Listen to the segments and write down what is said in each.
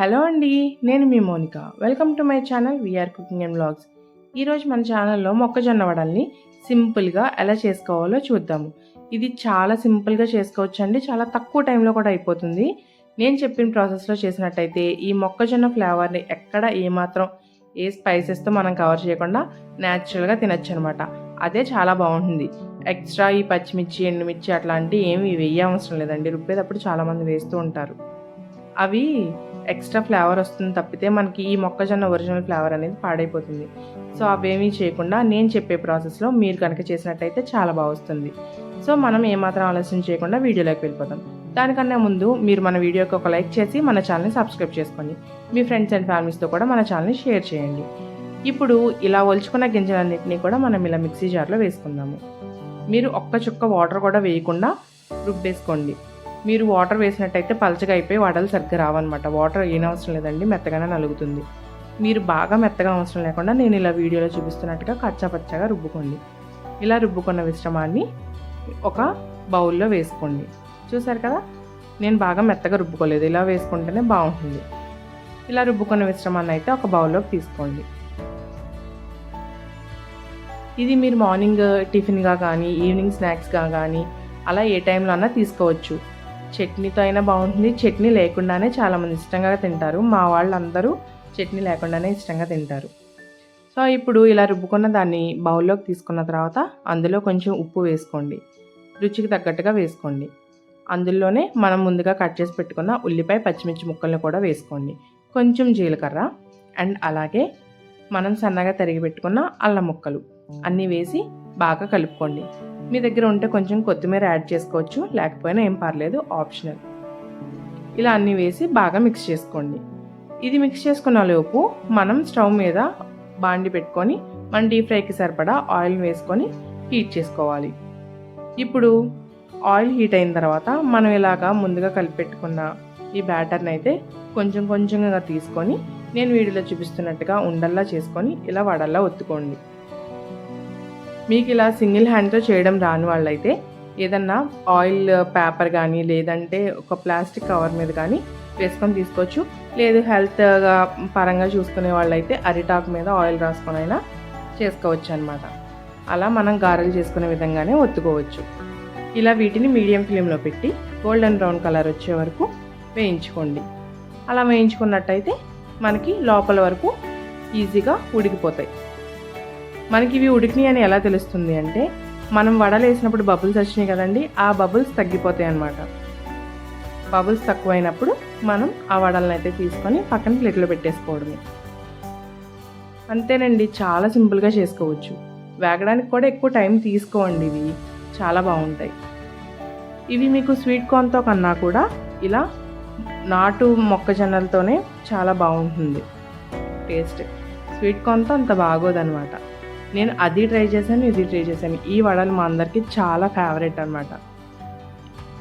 Hello అండి నేను మీ Monika. Welcome to my channel VR cooking and blogs ఈరోజు మన ఛానల్లో మొక్కజొన్న వడల్ని సింపుల్గా ఎలా చేసుకోవాలో చూద్దాము. ఇది చాలా సింపుల్గా చేసుకోవచ్చు అండి చాలా తక్కువ టైంలో కూడా అయిపోతుంది. నేను చెప్పిన ప్రాసెస్లో చేసినట్టయితే ఈ మొక్కజొన్న ఫ్లేవర్ని ఎక్కడ ఏమాత్రం ఏ స్పైసెస్తో మనం కవర్ చేయకుండా న్యాచురల్గా తినచ్చు అనమాట అదే చాలా బాగుంటుంది. ఎక్స్ట్రా ఈ పచ్చిమిర్చి ఎండుమిర్చి అట్లాంటివి ఏమి వేయ అవసరం లేదండి. రుబ్బేటప్పుడు చాలామంది వేస్తూ ఉంటారు. అవి ఎక్స్ట్రా ఫ్లేవర్ వస్తుంది తప్పితే మనకి ఈ మొక్కజొన్న ఒరిజినల్ ఫ్లేవర్ అనేది పాడైపోతుంది. సో అవేమీ చేయకుండా నేను చెప్పే ప్రాసెస్లో మీరు కనుక చేసినట్టయితే చాలా బాగా వస్తుంది. సో మనం ఏమాత్రం ఆలస్యం చేయకుండా వీడియోలోకి వెళ్ళిపోతాం దానికన్నా ముందు మీరు మన వీడియోకి ఒక లైక్ చేసి మన ఛానల్ని సబ్స్క్రైబ్ చేసుకోండి. మీ ఫ్రెండ్స్ అండ్ ఫ్యామిలీస్తో కూడా మన ఛానల్ని షేర్ చేయండి. ఇప్పుడు ఇలా ఒలుచుకున్న గింజలన్నింటినీ కూడా మనం ఇలా మిక్సీ జార్లో వేసుకుందాము. మీరు ఒక్క చుక్క వాటర్ కూడా వేయకుండా రుబ్బేసుకోండి. మీరు వాటర్ వేసినట్టయితే పలచగా అయిపోయి వడలు సరిగ్గా రావన్నమాట. వాటర్ ఏనవసరం లేదండి మెత్తగానే నలుగుతుంది. మీరు బాగా మెత్తగా అవసరం లేకుండా నేను ఇలా వీడియోలో చూపిస్తున్నట్టుగా కచ్చా పచ్చగా రుబ్బుకోండి. ఇలా రుబ్బుకున్న మిశ్రమాన్ని ఒక బౌల్లో వేసుకోండి. చూసారు కదా? నేను బాగా మెత్తగా రుబ్బుకోలేదు. ఇలా వేసుకుంటేనే బాగుంటుంది. ఇలా రుబ్బుకున్న మిశ్రమాన్ని అయితే ఒక బౌల్లోకి తీసుకోండి. ఇది మీరు మార్నింగ్ టిఫిన్గా కానీ ఈవినింగ్ స్నాక్స్గా కానీ అలా ఏ టైంలో అన్నా తీసుకోవచ్చు. చట్నీతో అయినా బాగుంటుంది. చట్నీ లేకుండానే చాలామంది ఇష్టంగా తింటారు. మా వాళ్ళందరూ చట్నీ లేకుండానే ఇష్టంగా తింటారు. సో ఇప్పుడు ఇలా రుబ్బుకున్న దాన్ని బౌల్లోకి తీసుకున్న తర్వాత అందులో కొంచెం ఉప్పు వేసుకోండి. రుచికి తగ్గట్టుగా వేసుకోండి. అందులోనే మనం ముందుగా కట్ చేసి పెట్టుకున్న ఉల్లిపాయ పచ్చిమిర్చి ముక్కల్ని కూడా వేసుకోండి. కొంచెం జీలకర్ర అండ్ అలాగే మనం సన్నగా తరిగి పెట్టుకున్న అల్లం ముక్కలు అన్నీ వేసి బాగా కలుపుకోండి. మీ దగ్గర ఉంటే కొంచెం కొత్తిమీర యాడ్ చేసుకోవచ్చు. లేకపోయినా ఏం పర్లేదు ఆప్షనల్. ఇలా అన్నీ వేసి బాగా మిక్స్ చేసుకోండి. ఇది మిక్స్ చేసుకున్న లోపు మనం స్టవ్ మీద బాండి పెట్టుకొని మన డీప్ ఫ్రైకి సరిపడా ఆయిల్ వేసుకొని హీట్ చేసుకోవాలి. ఇప్పుడు ఆయిల్ హీట్ అయిన తర్వాత మనం ఇలాగా ముందుగా కలిపెట్టుకున్న ఈ బ్యాటర్ని అయితే కొంచెం కొంచెంగా తీసుకొని నేను వీడియోలో చూపిస్తున్నట్టుగా ఉండల్లా చేసుకొని ఇలా వడల్లా ఒత్తుకోండి. మీకు ఇలా సింగిల్ హ్యాండ్తో చేయడం రాని వాళ్ళైతే ఏదన్నా ఆయిల్ uh, పేపర్ కానీ లేదంటే ఒక ప్లాస్టిక్ కవర్ మీద కానీ వేసుకొని తీసుకోవచ్చు. లేదు హెల్త్గా uh, పరంగా చూసుకునే వాళ్ళైతే అరిటాక్ మీద ఆయిల్ రాసుకొని అయినా చేసుకోవచ్చు అనమాట అలా మనం గారెలు చేసుకునే విధంగానే ఒత్తుకోవచ్చు. ఇలా వీటిని మీడియం ఫ్లేమ్లో పెట్టి గోల్డెన్ బ్రౌన్ కలర్ వచ్చే వరకు వేయించుకోండి. అలా వేయించుకున్నట్టయితే మనకి లోపల వరకు ఈజీగా ఉడికిపోతాయి. మనకి ఇవి ఉడికినాయి అని ఎలా తెలుస్తుంది అంటే మనం వడలు వేసినప్పుడు బబుల్స్ వచ్చినాయి కదండి ఆ బబుల్స్ తగ్గిపోతాయి అన్నమాట. బబుల్స్ తక్కువైనప్పుడు మనం ఆ వడలను అయితే తీసుకొని పక్కన ప్లేట్లో పెట్టేసుకోవడమే. అంతేనండి చాలా సింపుల్గా చేసుకోవచ్చు. వేగడానికి కూడా ఎక్కువ టైం తీసుకోండి ఇవి చాలా బాగుంటాయి. ఇవి మీకు స్వీట్ కార్న్తో కన్నా కూడా ఇలా నాటు మొక్కజొన్నలతోనే చాలా బాగుంటుంది. టేస్ట్. స్వీట్ కార్న్తో అంత బాగోదనమాట నేను అది ట్రై చేశాను ఇది ట్రై చేశాను. ఈ వడలు మా అందరికీ చాలా ఫేవరెట్ అనమాట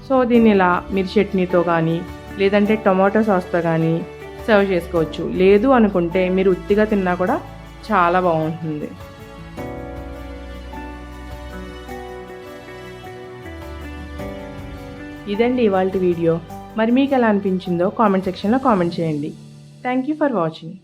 సో దీన్ని ఇలా మీరు చట్నీతో కానీ లేదంటే టొమాటో సాస్తో కానీ సర్వ్ చేసుకోవచ్చు. లేదు అనుకుంటే మీరు ఉత్తిగా తిన్నా కూడా చాలా బాగుంటుంది. ఇదండి ఇవాళ వీడియో. మరి మీకు ఎలా అనిపించిందో కామెంట్ సెక్షన్లో కామెంట్ చేయండి. Thank you for watching